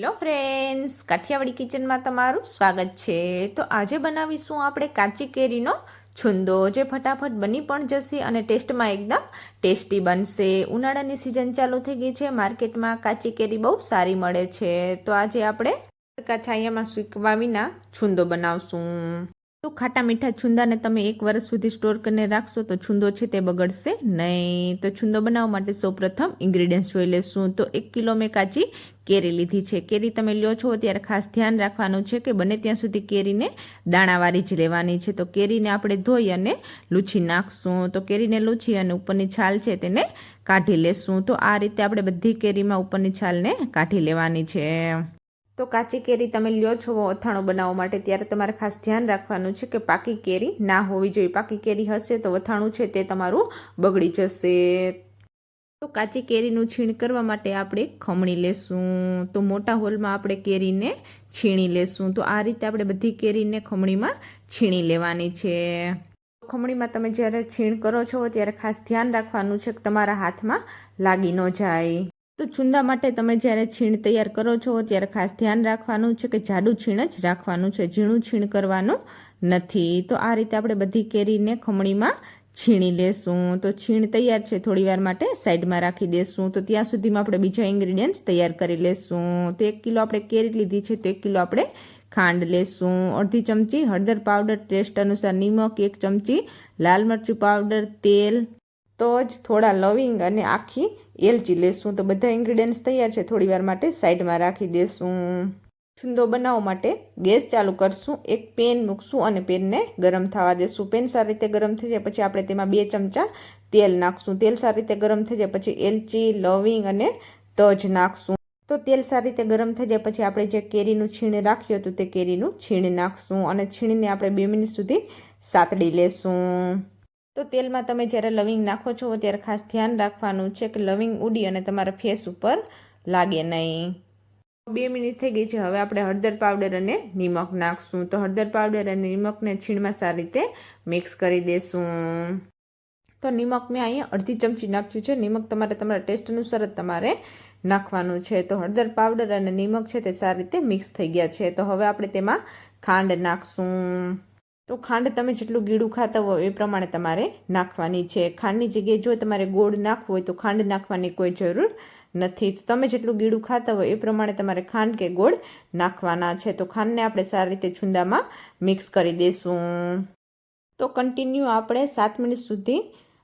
Hello friends, Kathiawadi કિચનમાં તમારું સ્વાગત છે. તો આજે બનાવીશું આપણે કાચી કેરીનો છુંદો, જે ફટાફટ બની પણ જશે અને ટેસ્ટમાં એકદમ ટેસ્ટી બનશે. ઉનાળાની સિઝન ચાલુ થઈ ગઈ છે, માર્કેટમાં કાચી કેરી બહુ સારી મળે છે. તો આજે આપણે કાછાયામાં છાયામાં સૂકવા વિના છુંદો બનાવશું. તો ખાટા મીઠા છુંદાને તમે એક વર્ષ સુધી સ્ટોર કરીને રાખશો તો છુંદો છે તે બગડશે નહીં. તો છુંદો બનાવવા માટે સૌપ્રથમ ઇન્ગ્રીડિયન્ટ્સ જોઈ લેશું. તો એક કિલો મેં કાચી કેરી લીધી છે. કેરી તમે લ્યો છો ત્યારે ખાસ ધ્યાન રાખવાનું છે કે બને ત્યાં સુધી કેરીને દાણાવાળી જ લેવાની છે. તો કેરીને આપણે ધોઈ અને લૂછી નાખશું. તો કેરીને લૂછી અને ઉપરની છાલ છે તેને કાઢી લેશું. તો આ રીતે આપણે બધી કેરીમાં ઉપરની છાલને કાઢી લેવાની છે. તો કાચી કેરી તમે લ્યો છો અથાણું બનાવવા માટે, ત્યારે તમારે ખાસ ધ્યાન રાખવાનું છે કે પાકી કેરી ના હોવી જોઈએ. પાકી કેરી હશે તો અથાણું છે તે તમારું બગડી જશે. તો કાચી કેરીનું છીણ કરવા માટે આપણે ખમણી લેશું. તો મોટા હોલમાં આપણે કેરીને છીણી લેશું. તો આ રીતે આપણે બધી કેરીને ખમણીમાં છીણી લેવાની છે. ખમણીમાં તમે જ્યારે છીણ કરો છો ત્યારે ખાસ ધ્યાન રાખવાનું છે કે તમારા હાથમાં લાગી ન જાય. તો છુંદા માટે તમે જ્યારે છીણ તૈયાર કરો છો, ત્યારે ખાસ ધ્યાન રાખવાનું છે કે જાડું છીણ જ રાખવાનું છે, ઝીણું છીણ કરવાનું નથી. તો આ રીતે આપણે બધી કેરીને ખમણીમાં છીણી લેશું. તો છીણ તૈયાર છે થોડી વાર માટે સાઈડમાં રાખી દેશું. તો ત્યાં સુધીમાં આપણે બીજા ઇન્ગ્રીડિયન્ટ્સ તૈયાર કરી લેશું. તો એક કિલો આપણે કેરી લીધી છે, તો એક કિલો આપણે ખાંડ લેશું. અડધી ચમચી હળદર પાવડર ટેસ્ટ અનુસાર નિમક, એક ચમચી લાલ મરચું પાવડર તેલ તો જ થોડા લવિંગ અને આખી એલચી લેશું. તો બધા ઇન્ગ્રીડિયન્ટ્સ તૈયાર છે. થોડી વાર માટે સાઈડમાં રાખી દેશું. છુંદો બનાવવા માટે ગેસ ચાલુ કરશું. એક પેન મૂકશું અને પેનને ગરમ થવા દેશું. પેન સારી રીતે ગરમ થઈ જાય પછી આપણે તેમાં બે ચમચા તેલ નાખશું. તેલ સારી રીતે ગરમ થઈ જાય પછી એલચી, લવિંગ અને તજ નાખશું. તો તેલ સારી રીતે ગરમ થઈ જાય પછી આપણે જે કેરીનું છીણ રાખ્યું હતું તે કેરીનું છીણ નાખશું અને છીણને આપણે બે મિનિટ સુધી સાતડી લેશું. તો તેલમાં તમે જ્યારે લવિંગ નાખો છો, ત્યારે ખાસ ધ્યાન રાખવાનું છે કે લવિંગ ઉડી અને તમારા ફેસ ઉપર લાગે નહીં. બે મિનિટ થઈ ગઈ છે, હવે આપણે હળદર પાવડર અને નિમક નાખશું. તો હળદર પાવડર અને નિમકને છીણમાં સારી રીતે મિક્સ કરી દેશું. તો નિમક મેં અહીંયા અડધી ચમચી નાખ્યું છે. નિમક તમારે તમારા ટેસ્ટ અનુસાર જ તમારે નાખવાનું છે. તો હળદર પાવડર અને નિમક છે તે સારી રીતે મિક્સ થઈ ગયા છે. તો હવે આપણે તેમાં ખાંડ નાખશું. તો ખાંડ તમે જેટલું ગીડું ખાતા હોય એ પ્રમાણે તમારે નાખવાની છે. ખાંડની જગ્યાએ જો તમારે ગોળ નાખવું હોય તો ખાંડ નાખવાની કોઈ જરૂર નથી. તો તમે જેટલું ગીડું ખાતા હોય એ પ્રમાણે તમારે ખાંડ કે ગોળ નાખવાના છે. તો ખાંડને આપણે સારી રીતે છુંદામાં મિક્સ કરી દઈશું તો કન્ટિન્યુ આપણે સાત મિનિટ સુધી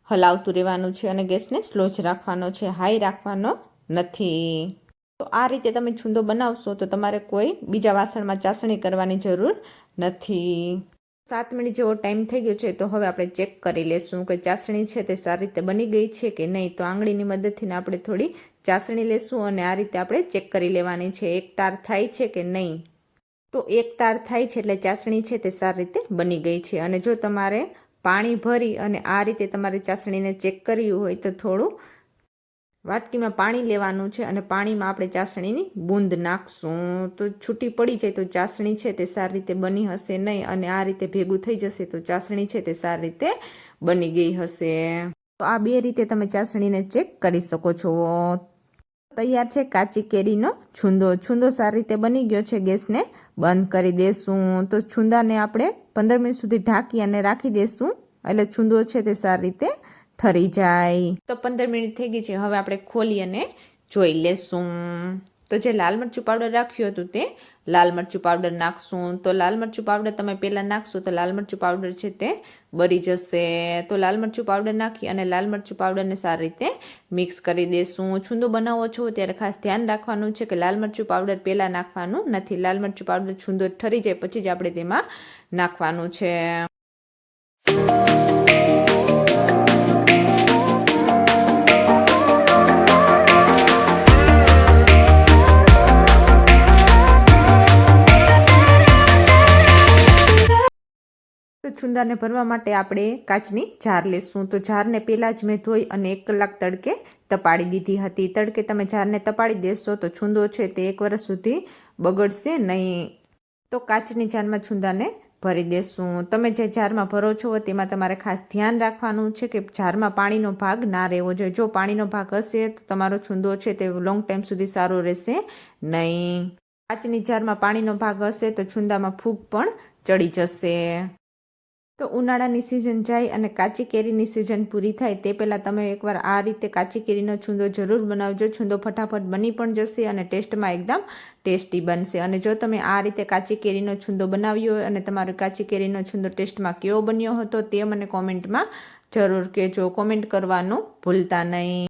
હલાવતું રહેવાનું છે અને ગેસને સ્લો જ રાખવાનો છે. હાઈ રાખવાનો નથી. તો આ રીતે તમે છુંદો બનાવશો તો તમારે કોઈ બીજા વાસણમાં ચાસણી કરવાની જરૂર નથી. સાત મિનિટ જેવો ટાઈમ થઈ ગયો છે, તો હવે આપણે ચેક કરી લેશું કે ચાસણી છે તે સારી રીતે બની ગઈ છે કે નહીં. તો આંગળીની મદદથી આપણે થોડી ચાસણી લેશું અને આ રીતે આપણે ચેક કરી લેવાની છે, એક તાર થાય છે કે નહીં. તો એક તાર થાય છે એટલે ચાસણી છે તે સારી રીતે બની ગઈ છે. અને જો તમારે પાણી ભરી અને આ રીતે તમારે ચાસણીને ચેક કરવી હોય તો થોડું વાટકીમાં પાણી લેવાનું છે અને પાણીમાં આપણે ચાસણીની બૂંદ નાખશું. તો છૂટી પડી જાય તો ચાસણી છે તે સારી રીતે બની હશે નહીં અને આ રીતે ભેગું થઈ જશે તો ચાસણી છે તે સારી રીતે બની ગઈ હશે. તો આ બે રીતે તમે ચાસણીને ચેક કરી શકો છો. તૈયાર છે કાચી કેરીનો છૂંદો. છૂંદો સારી રીતે બની ગયો છે ગેસને બંધ કરી દેશું. તો છૂંદાને આપણે પંદર મિનિટ સુધી ઢાંકી અને રાખી દેશું. એટલે છૂંદો છે તે સારી રીતે ઠરી જાય. તો પંદર મિનિટ થઈ ગઈ છે. હવે આપણે ખોલી અને જોઈ લેશું. તો જે લાલ મરચું પાવડર રાખ્યું હતું તે લાલ મરચું પાવડર નાખશું. તો લાલ મરચું પાવડર તમે પહેલાં નાખશો તો લાલ મરચું પાવડર છે તે બળી જશે. તો લાલ મરચું પાવડર નાખી અને લાલ મરચું પાવડરને સારી રીતે મિક્સ કરી દેશું. છૂંદો બનાવો છો ત્યારે ખાસ ધ્યાન રાખવાનું છે કે લાલ મરચું પાવડર પહેલાં નાખવાનું નથી. લાલ મરચું પાવડર છૂંદો ઠરી જાય પછી જ આપણે તેમાં નાખવાનું છે. છુંદાને ભરવા માટે આપણે કાચની જાર લેશું. તો જારને પહેલાં જ મેં ધોઈ અને એક કલાક તડકે તપાડી દીધી હતી. તડકે તમે જારને તપાડી દેશો તો છુંદો છે તે એક વર્ષ સુધી બગડશે નહીં. તો કાચની જારમાં છુંદાને ભરી દેશું. તમે જે જારમાં ભરો છો તેમાં તમારે ખાસ ધ્યાન રાખવાનું છે કે જારમાં પાણીનો ભાગ ના રહેવો જોઈએ. જો પાણીનો ભાગ હશે તો તમારો છુંદો છે તે લોંગ ટાઈમ સુધી સારો રહેશે નહીં. કાચની જારમાં પાણીનો ભાગ હશે તો છુંદામાં ફૂગ પણ ચડી જશે. તો ઉનાળાની સિઝન જાય અને કાચી કેરીની સિઝન પૂરી થાય, તે પહેલાં તમે એકવાર આ રીતે કાચી કેરીનો છુંદો જરૂર બનાવજો. છુંદો ફટાફટ બની પણ જશે અને ટેસ્ટમાં એકદમ ટેસ્ટી બનશે. અને જો તમે આ રીતે કાચી કેરીનો છુંદો બનાવ્યો હોય અને તમારો કાચી કેરીનો છુંદો ટેસ્ટમાં કેવો બન્યો હતો તે મને કોમેન્ટમાં જરૂર કહેજો. કોમેન્ટ કરવાનું ભૂલતા નહીં.